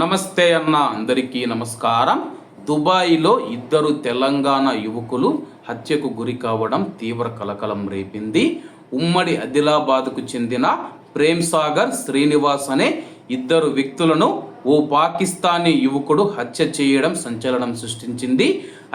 నమస్తే అన్న అందరికీ నమస్కారం. దుబాయ్లో ఇద్దరు తెలంగాణ యువకులు హత్యకు గురి కావడం తీవ్ర కలకలం రేపింది. ఉమ్మడి ఆదిలాబాద్కు చెందిన ప్రేమ్ సాగర్ శ్రీనివాస్ అనే ఇద్దరు వ్యక్తులను ఓ పాకిస్తానీ యువకుడు హత్య చేయడం సంచలనం సృష్టించింది.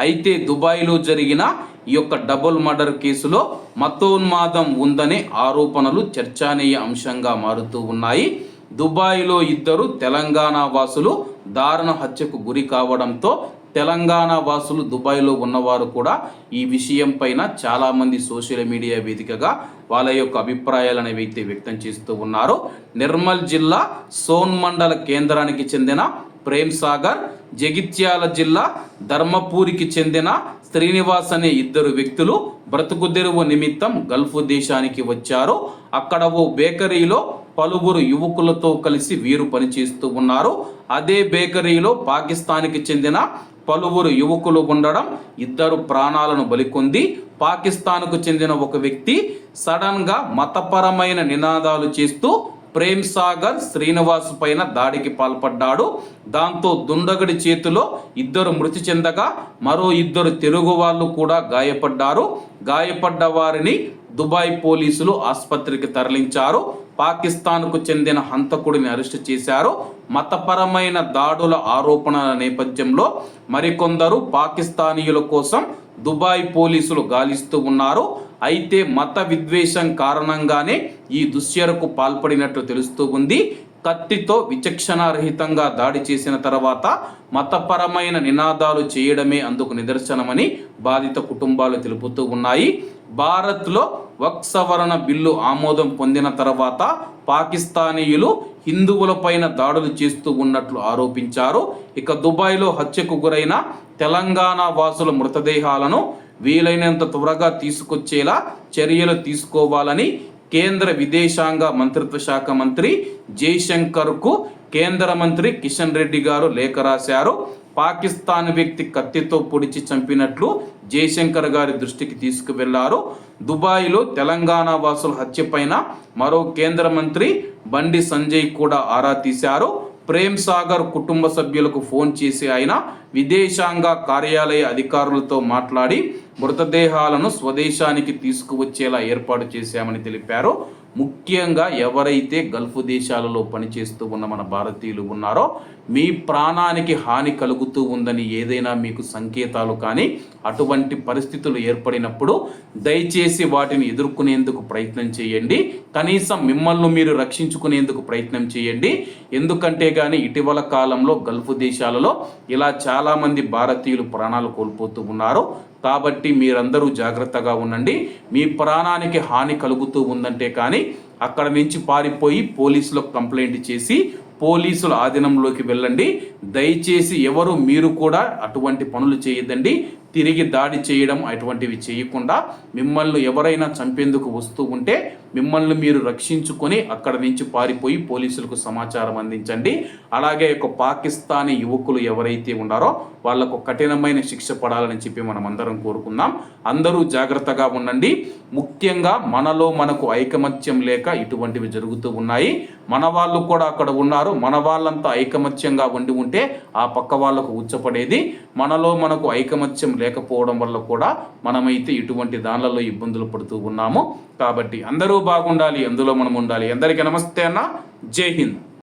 అయితే దుబాయ్లో జరిగిన ఈ యొక్క డబుల్ మర్డర్ కేసులో మతోన్మాదం ఉందనే ఆరోపణలు చర్చనీయ అంశంగా మారుతూ ఉన్నాయి. దుబాయ్లో ఇద్దరు తెలంగాణ వాసులు దారుణ హత్యకు గురి కావడంతో తెలంగాణ వాసులు దుబాయ్లో ఉన్నవారు కూడా ఈ విషయం పైన చాలామంది సోషల్ మీడియా వేదికగా వాళ్ళ యొక్క అభిప్రాయాలు అనేవి అయితే వ్యక్తం చేస్తూ ఉన్నారు నిర్మల్ జిల్లా సోన్ మండల కేంద్రానికి చెందిన ప్రేమ్ సాగర్ జగిత్యాల జిల్లా ధర్మపూరికి చెందిన శ్రీనివాస్ అనే ఇద్దరు వ్యక్తులు బ్రతుకుదెరువు నిమిత్తం గల్ఫ్ దేశానికి వచ్చారు. అక్కడ ఓ బేకరీలో పలువురు యువకులతో కలిసి వీరు పనిచేస్తూ ఉన్నారు. అదే బేకరీలో పాకిస్తాన్కి చెందిన పలువురు యువకులు ఉండడం ఇద్దరు ప్రాణాలను బలికొంది. పాకిస్తాన్కు చెందిన ఒక వ్యక్తి సడన్గా మతపరమైన నినాదాలు చేస్తూ ప్రేమ్ సాగర్ శ్రీనివాస్ పైన దాడికి పాల్పడ్డాడు. దాంతో దుండగడి చేతిలో ఇద్దరు మృతి చెందగా మరో ఇద్దరు తెలుగు వాళ్ళు కూడా గాయపడ్డారు. గాయపడ్డ వారిని దుబాయ్ పోలీసులు ఆసుపత్రికి తరలించారు. పాకిస్తాన్కు చెందిన హంతకుడిని అరెస్టు చేశారు. మతపరమైన దాడుల ఆరోపణల నేపథ్యంలో మరికొందరు పాకిస్తానీయుల కోసం దుబాయ్ పోలీసులు గాలిస్తూ ఉన్నారు. అయితే మత విద్వేషం కారణంగానే ఈ దుశ్చర్యకు పాల్పడినట్లు తెలుస్తూ ఉంది. కత్తితో విచక్షణారహితంగా దాడి చేసిన తర్వాత మతపరమైన నినాదాలు చేయడమే అందుకు నిదర్శనమని బాధిత కుటుంబాలు తెలుపుతూ ఉన్నాయి. భారత్లో వక్ సవరణ బిల్లు ఆమోదం పొందిన తర్వాత పాకిస్తానీయులు హిందువులపైన దాడులు చేస్తూ ఉన్నట్లు ఆరోపించారు. ఇక దుబాయ్లో హత్యకు గురైన తెలంగాణ వాసుల మృతదేహాలను వీలైనంత త్వరగా తీసుకొచ్చేలా చర్యలు తీసుకోవాలని కేంద్ర విదేశాంగ మంత్రిత్వ శాఖ మంత్రి జైశంకర్కు కేంద్ర మంత్రి కిషన్ రెడ్డి గారు లేఖ రాశారు. పాకిస్తాన్ వ్యక్తి కత్తితో పొడిచి చంపినట్లు జయశంకర్ గారి దృష్టికి తీసుకువెళ్ళారు. దుబాయ్లో తెలంగాణ వాసుల హత్యపైన మరో కేంద్ర మంత్రి బండి సంజయ్ కూడా ఆరా తీశారు. ప్రేమ్ సాగర్ కుటుంబ సభ్యులకు ఫోన్ చేసి ఆయన విదేశాంగ కార్యాలయ అధికారులతో మాట్లాడి మృతదేహాలను స్వదేశానికి తీసుకువచ్చేలా ఏర్పాటు చేశామని తెలిపారు. ముఖ్యంగా ఎవరైతే గల్ఫ్ దేశాలలో పనిచేస్తూ ఉన్న మన భారతీయులు ఉన్నారో మీ ప్రాణానికి హాని కలుగుతూ ఉందని ఏదైనా మీకు సంకేతాలు కానీ అటువంటి పరిస్థితులు ఏర్పడినప్పుడు దయచేసి వాటిని ఎదుర్కొనేందుకు ప్రయత్నం చేయండి. కనీసం మిమ్మల్ని మీరు రక్షించుకునేందుకు ప్రయత్నం చేయండి. ఎందుకంటే కానీ ఇటీవల కాలంలో గల్ఫ్ దేశాలలో ఇలా చాలామంది భారతీయులు ప్రాణాలు కోల్పోతూ ఉన్నారు. కాబట్టి మీరందరూ జాగ్రత్తగా ఉండండి. మీ ప్రాణానికి హాని కలుగుతూ ఉందంటే కానీ అక్కడ నుంచి పారిపోయి పోలీసులకు కంప్లైంట్ చేసి పోలీసుల ఆధీనంలోకి వెళ్ళండి. దయచేసి ఎవరు మీరు కూడా అటువంటి పనులు చేయొద్దండి. తిరిగి దాడి చేయడం అటువంటివి చేయకుండా మిమ్మల్ని ఎవరైనా చంపేందుకు వస్తూ ఉంటే మిమ్మల్ని మీరు రక్షించుకొని అక్కడ నుంచి పారిపోయి పోలీసులకు సమాచారం అందించండి. అలాగే ఒక పాకిస్తానీ యువకులు ఎవరైతే ఉన్నారో వాళ్ళకు కఠినమైన శిక్ష పడాలని చెప్పి మనం అందరం కోరుకుందాం. అందరూ జాగ్రత్తగా ఉండండి. ముఖ్యంగా మనలో మనకు ఐకమత్యం లేక ఇటువంటివి జరుగుతూ ఉన్నాయి. మన వాళ్ళు కూడా అక్కడ ఉన్నారు. మన వాళ్ళంతా ఐకమత్యంగా ఉండి ఉంటే ఆ పక్క వాళ్ళకు ఉచ్చపడేది. మనలో మనకు ఐకమత్యం లేకపోవడం వల్ల కూడా మనమైతే ఇటువంటి దానిలలో ఇబ్బందులు పడుతూ ఉన్నాము. కాబట్టి అందరూ బాగుండాలి అందులో మనం ఉండాలి. అందరికీ నమస్తే అన్న. జై హింద్.